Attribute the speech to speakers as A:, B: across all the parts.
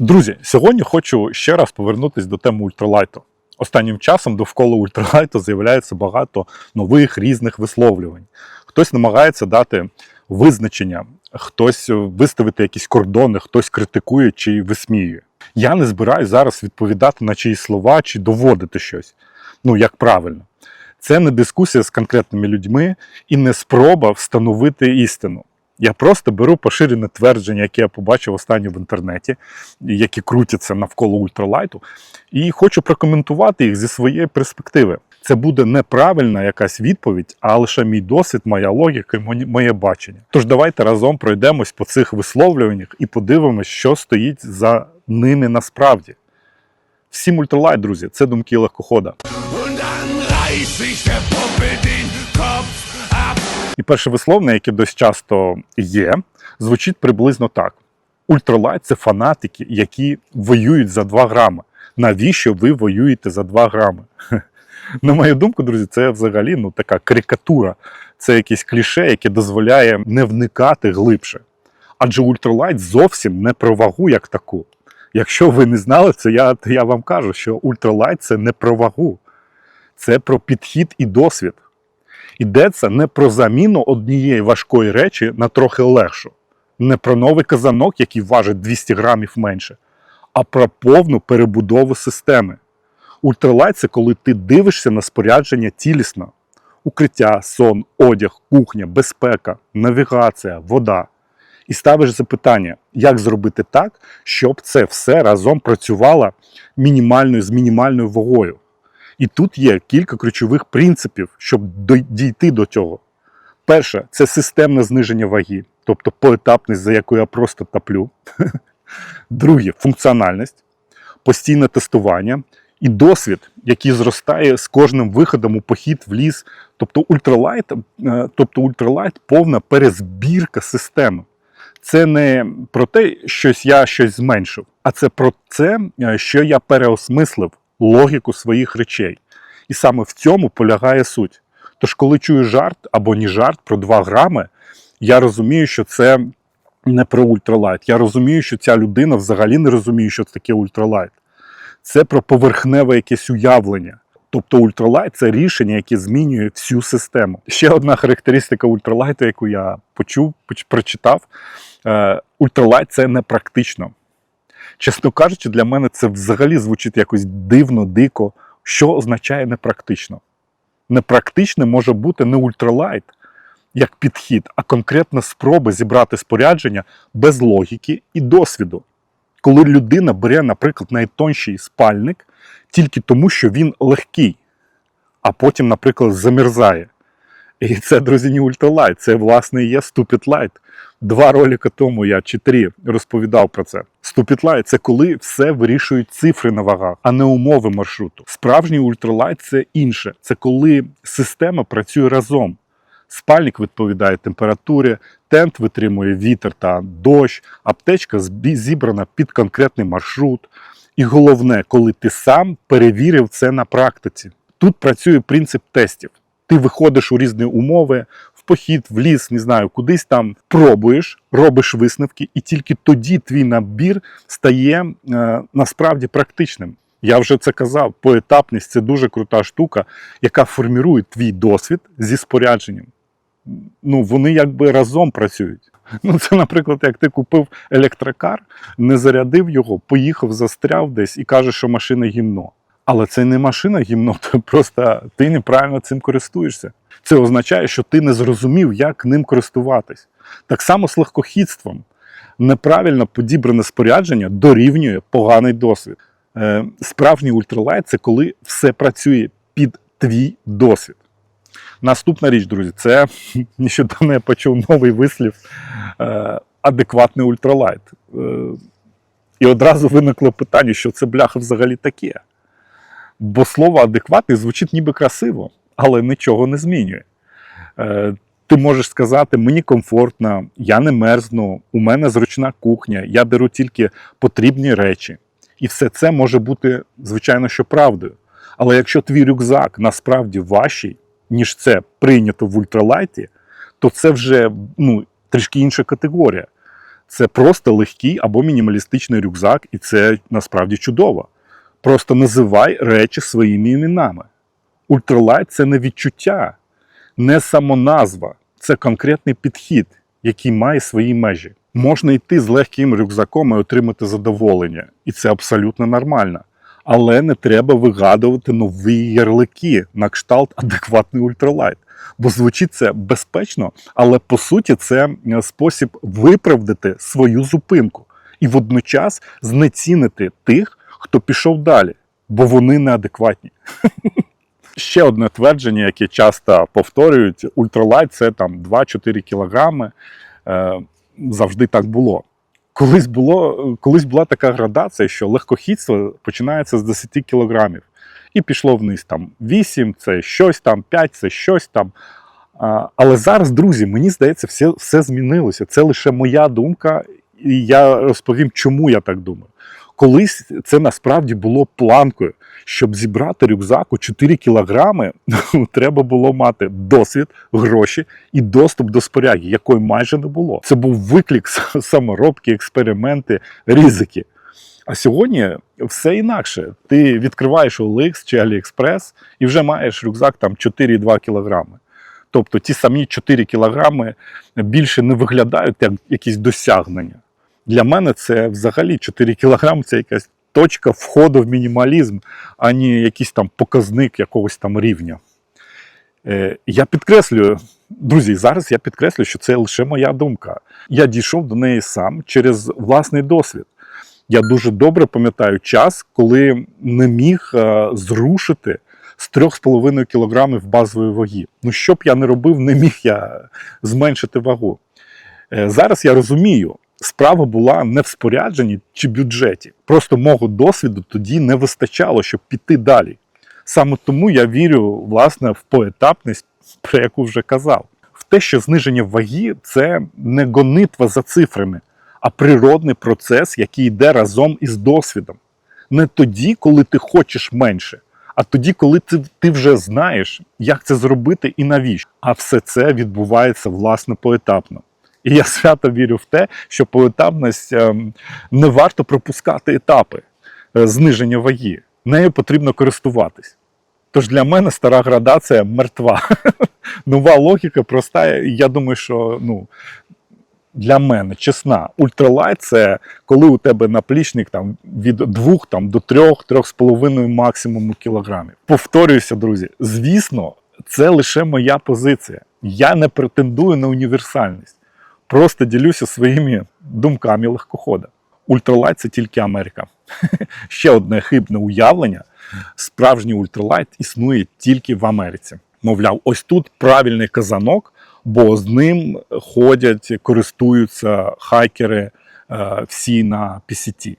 A: Друзі, сьогодні хочу ще раз повернутися до теми ультралайту. Останнім часом довкола ультралайту з'являється багато нових різних висловлювань. Хтось намагається дати визначення, хтось виставити якісь кордони, хтось критикує чи висміює. Я не збираюсь зараз відповідати на чиїсь слова чи доводити щось. Ну як правильно. Це не дискусія з конкретними людьми і не спроба встановити істину. Я просто беру поширене твердження, яке я побачив останнє в інтернеті, які крутяться навколо ультралайту, і хочу прокоментувати їх зі своєї перспективи. Це буде неправильна якась відповідь, а лише мій досвід, моя логіка і моє- бачення. Тож давайте разом пройдемось по цих висловлюваннях і подивимось, що стоїть за ними насправді. Всім ультралайт, друзі, це думки легкохода. І перше висловлення, яке досить часто є, звучить приблизно так: ультралайт це фанатики, які воюють за 2 грами. Навіщо ви воюєте за 2 грами? На мою думку, друзі, це взагалі ну, така карикатура. Це якесь кліше, яке дозволяє не вникати глибше. Адже ультралайт зовсім не про вагу як таку. Якщо ви не знали це, я, я вам кажу, що ультралайт це не про вагу, це про підхід і досвід. Йдеться не про заміну однієї важкої речі на трохи легшу, не про новий казанок, який важить 200 грамів менше, а про повну перебудову системи. Ультралайт це коли ти дивишся на спорядження цілісно: укриття, сон, одяг, кухня, безпека, навігація, вода. І ставиш запитання, як зробити так, щоб це все разом працювало мінімальною з мінімальною вагою. І тут є кілька ключових принципів, щоб дійти до цього. Перше це системне зниження ваги, тобто поетапність, за яку я просто таплю. Друге функціональність, постійне тестування і досвід, який зростає з кожним виходом у похід в ліс. Тобто ультралайт, е, тобто ультралайт повна перезбірка системи. Це не про те, що я щось зменшив, а це про це, е, що я переосмислив логіку своїх речей. І саме в цьому полягає суть. Тож, коли чую жарт або не жарт про 2 грами, я розумію, що це не про ультралайт. Я розумію, що ця людина взагалі не розуміє, що це таке ультралайт. Це про поверхневе якесь уявлення. Тобто ультралайт це рішення, яке змінює всю систему. Ще одна характеристика ультралайту, яку я почув, поч- прочитав. Е, ультралайт це непрактично. Чесно кажучи, для мене це взагалі звучить якось дивно, дико. Що означає непрактично? Непрактичне може бути не ультралайт як підхід, а конкретна спроба зібрати спорядження без логіки і досвіду. Коли людина бере, наприклад, найтонший спальник тільки тому, що він легкий, а потім, наприклад, замерзає. І це, друзі, не ультралайт, це, власне, є Stupid Light. Два ролики тому я чи три розповідав про це. Stupid Light – це коли все вирішують цифри на вагах, а не умови маршруту. Справжній ультралайт це інше. Це коли система працює разом. Спальник відповідає температурі, тент витримує вітер та дощ, аптечка зібрана під конкретний маршрут. І головне, коли ти сам перевірив це на практиці. Тут працює принцип тестів. Ти виходиш у різні умови, в похід, в ліс, не знаю, кудись там пробуєш, робиш висновки, і тільки тоді твій набір стає е, насправді практичним. Я вже це казав, поетапність це дуже крута штука, яка формірує твій досвід зі спорядженням. Ну, вони якби разом працюють. Ну, це, наприклад, як ти купив електрокар, не зарядив його, поїхав, застряв десь і кажеш, що машина гімно. Але це не машина гімнота, просто ти неправильно цим користуєшся. Це означає, що ти не зрозумів, як ним користуватись. Так само з легкохідством. Неправильно подібране спорядження дорівнює поганий досвід. Е, справжній ультралайт це коли все працює під твій досвід. Наступна річ, друзі, це нещодавно я почув новий вислів е, адекватний ультралайт. Е, і одразу виникло питання, що це бляха взагалі таке. Бо слово адекватний звучить ніби красиво, але нічого не змінює. Е, ти можеш сказати, мені комфортно, я не мерзну, у мене зручна кухня, я беру тільки потрібні речі. І все це може бути, звичайно, що правдою. Але якщо твій рюкзак насправді важчий, ніж це прийнято в ультралайті, то це вже ну, трішки інша категорія. Це просто легкий або мінімалістичний рюкзак, і це насправді чудово. Просто називай речі своїми іменами. Ультралайт це не відчуття, не самоназва, це конкретний підхід, який має свої межі. Можна йти з легким рюкзаком і отримати задоволення, і це абсолютно нормально. Але не треба вигадувати нові ярлики на кшталт адекватний ультралайт. Бо звучить це безпечно, але по суті це спосіб виправдати свою зупинку і водночас знецінити тих, хто пішов далі, бо вони неадекватні. Ще одне твердження, яке часто повторюють: ультралайт це там 2-4 кілограми. Е, завжди так було. Колись, було. колись була така градація, що легкохідство починається з 10 кілограмів. І пішло вниз там 8, це щось там, 5 це щось там. А, Але зараз, друзі, мені здається, все, все змінилося. Це лише моя думка, і я розповім, чому я так думаю. Колись це насправді було планкою. Щоб зібрати рюкзак у 4 кілограми, треба було мати досвід, гроші і доступ до споряги, якої майже не було. Це був виклик саморобки, експерименти, ризики. А сьогодні все інакше. Ти відкриваєш OLX чи AliExpress і вже маєш рюкзак там 4,2 кілограми. Тобто ті самі 4 кілограми більше не виглядають як якісь досягнення. Для мене це взагалі 4 кілограми це якась точка входу в мінімалізм, а не якийсь там показник якогось там рівня. Е, Я підкреслюю, друзі, зараз я підкреслюю, що це лише моя думка. Я дійшов до неї сам через власний досвід. Я дуже добре пам'ятаю час, коли не міг е, зрушити з 3,5 кілограмів базової ваги. Ну, що б я не робив, не міг я зменшити вагу. Е, Зараз я розумію, справа була не в спорядженні чи бюджеті. Просто мого досвіду тоді не вистачало, щоб піти далі. Саме тому я вірю власне в поетапність, про яку вже казав. В те, що зниження ваги це не гонитва за цифрами, а природний процес, який йде разом із досвідом. Не тоді, коли ти хочеш менше, а тоді, коли ти, ти вже знаєш, як це зробити і навіщо. А все це відбувається власне поетапно. І я свято вірю в те, що поетапність ем, не варто пропускати етапи е, зниження ваги. Нею потрібно користуватись. Тож для мене стара градація мертва. Нова логіка проста. Я думаю, що ну, для мене чесна. Ультралайт це коли у тебе наплічник там, від 2 там, до 3-3,5 максимуму кілограмів. Повторююся, друзі, звісно, це лише моя позиція. Я не претендую на універсальність. Просто ділюся своїми думками легкохода. Ультралайт це тільки Америка. Ще одне хибне уявлення. Справжній ультралайт існує тільки в Америці. Мовляв, ось тут правильний казанок, бо з ним ходять, користуються хайкери е, всі на PCT.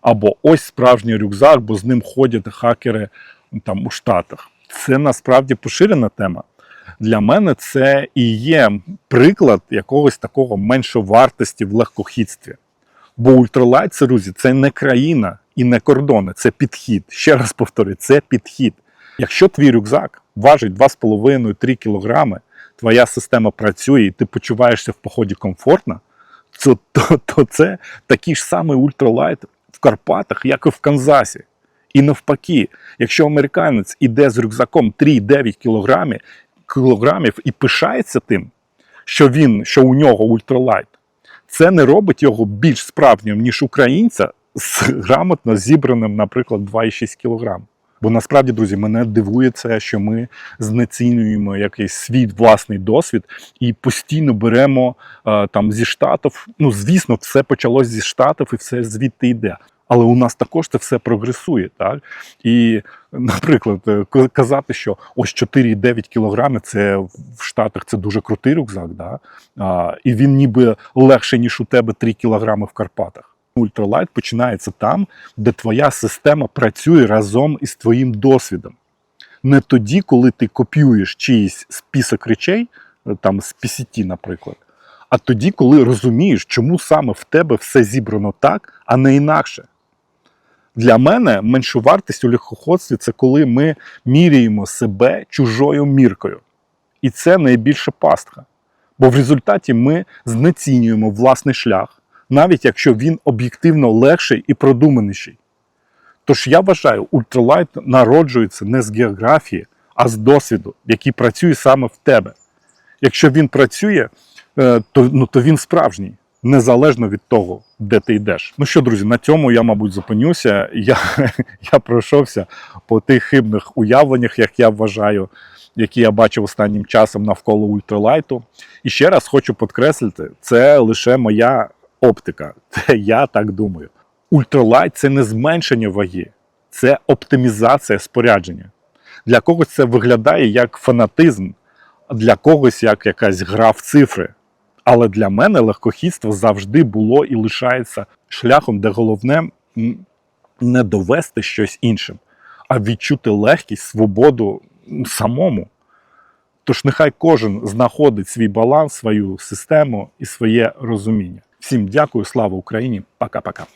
A: Або ось справжній рюкзак, бо з ним ходять хакери там у Штатах. Це насправді поширена тема. Для мене це і є приклад якогось такого меншовартості в легкохідстві. Бо ультралайт, це, друзі, це не країна і не кордони, це підхід. Ще раз повторюю, це підхід. Якщо твій рюкзак важить 2,5-3 кілограми, твоя система працює і ти почуваєшся в поході комфортно, то, то, то це такий ж самий ультралайт в Карпатах, як і в Канзасі. І навпаки, якщо американець іде з рюкзаком 3,9 кілограмів, кілограмів і пишається тим, що він, що у нього ультралайт, це не робить його більш справжнім, ніж українця з грамотно зібраним, наприклад, 2,6 кг. Бо насправді, друзі, мене дивує це, що ми знецінюємо якийсь свій власний досвід і постійно беремо е, там зі штатів. Ну, звісно, все почалось зі штатів і все звідти йде. Але у нас також це все прогресує. Так? І, наприклад, е, казати, що ось 4,9 кілограми це в Штатах це дуже крутий рюкзак, да? а, і він ніби легше, ніж у тебе 3 кілограми в Карпатах. Ультралайт починається там, де твоя система працює разом із твоїм досвідом. Не тоді, коли ти копіюєш чиїсь список речей, е, там з PCT, наприклад, а тоді, коли розумієш, чому саме в тебе все зібрано так, а не інакше. Для мене меншовартість у легкоходстві це коли ми міряємо себе чужою міркою. І це найбільша пастка. Бо в результаті ми знецінюємо власний шлях, навіть якщо він об'єктивно легший і продуманіший. Тож я вважаю, ультралайт народжується не з географії, а з досвіду, який працює саме в тебе. Якщо він працює, е, то, ну, то він справжній, незалежно від того, де ти йдеш. Ну що, друзі, на цьому я, мабуть, зупинюся. Я, я пройшовся по тих хибних уявленнях, як я вважаю, які я бачив останнім часом навколо ультралайту. І ще раз хочу підкреслити, це лише моя оптика. Це я так думаю. Ультралайт це не зменшення ваги, це оптимізація спорядження. Для когось це виглядає як фанатизм, для когось як якась гра в цифри. Але для мене легкохідство завжди було і лишається шляхом, де головне не довести щось іншим, а відчути легкість, свободу самому. Тож нехай кожен знаходить свій баланс, свою систему і своє розуміння. Всім дякую, слава Україні! Пока-пока.